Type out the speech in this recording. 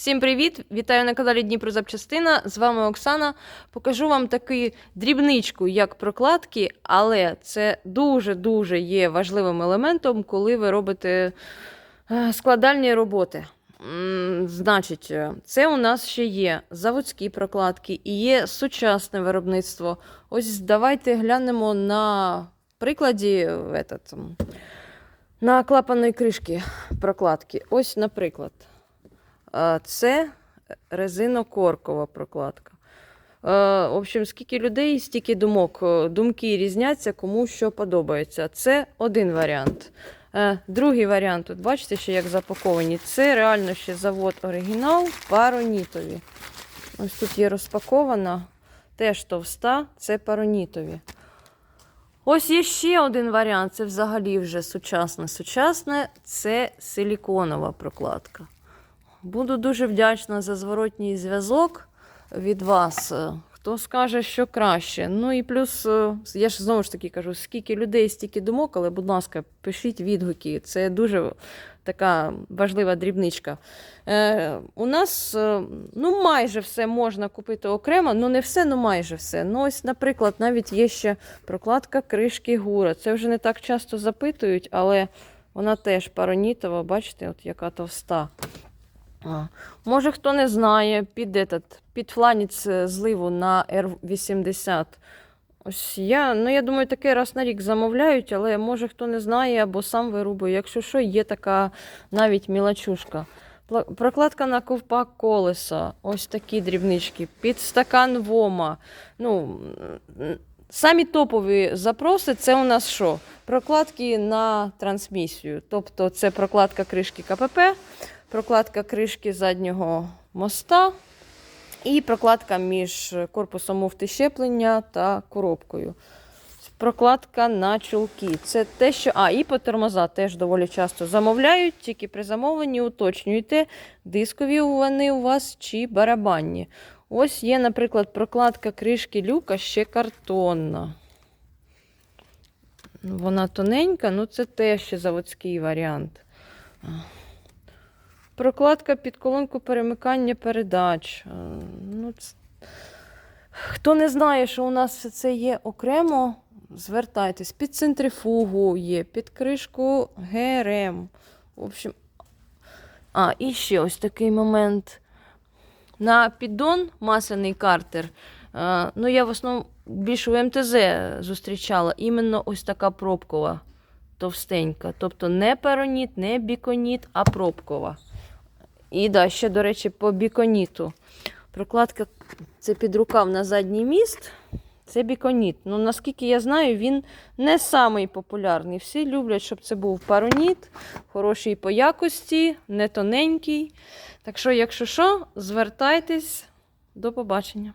Всім привіт! Вітаю на каналі Дніпро Запчастина. З вами Оксана. Покажу вам таку дрібничку, як прокладки, але це дуже-дуже є важливим елементом, коли ви робите е, складальні роботи. Значить, е, це у нас ще є заводські прокладки і є сучасне виробництво. Ось давайте глянемо на прикладі е, этот, на клапаної кришки прокладки. Ось, наприклад. Це резинокоркова прокладка. В общем, скільки людей, стільки думок. Е, Думки різняться, кому що подобається. Це один варіант. Е, Другий варіант, тут бачите, ще як запаковані. Це реально ще завод оригінал паронітові. Ось тут є розпакована, теж товста, це паронітові. Ось є ще один варіант, це взагалі вже сучасне. Сучасне це силіконова прокладка. Буду дуже вдячна за зворотній зв'язок від вас. Хто скаже, що краще. Ну і плюс, е, я ж знову ж таки кажу, скільки людей, стільки думок, але, будь ласка, пишіть відгуки. Це дуже така важлива дрібничка. Е, у нас е, ну, майже все можна купити окремо, ну не все, ну майже все. Ну, ось, наприклад, навіть є ще прокладка кришки гура. Це вже не так часто запитують, але вона теж паронітова, бачите, от яка товста. А, Може, хто не знає, під, этот, під фланець е, зливу на R80. Ось я, ну я думаю, таке раз на рік замовляють, але може хто не знає або сам вирубує. Якщо що, є така навіть мілочушка. Пла- Прокладка на ковпак колеса, ось такі дрібнички, під стакан вома. Ну, самі топові запроси це у нас що? Прокладки на трансмісію. Тобто це прокладка кришки КПП, прокладка кришки заднього моста і прокладка між корпусом муфти щеплення та коробкою. Прокладка на чулки. Це те, що. А, і по тормоза теж доволі часто замовляють, тільки при замовленні уточнюйте, дискові вони у вас чи барабанні. Ось є, наприклад, прокладка кришки люка ще картонна. Вона тоненька, ну це теж ще заводський варіант. Прокладка під колонку перемикання передач. Е, Ну, ц- Хто не знає, що у нас все це є окремо, звертайтесь. Під центрифугу є, під кришку ГРМ. В общем, а, і ще ось такий момент. На піддон масляний картер. Ну, я в основному більше у МТЗ зустрічала іменно ось така пробкова, товстенька. Тобто не пероніт, не біконіт, а пробкова. І да, ще, до речі, по біконіту. Прокладка це підрукав на задній міст. Це біконіт. Ну, наскільки я знаю, він не самий популярний. Всі люблять, щоб це був пароніт, хороший по якості, не тоненький. Так що, якщо що, звертайтесь. До побачення.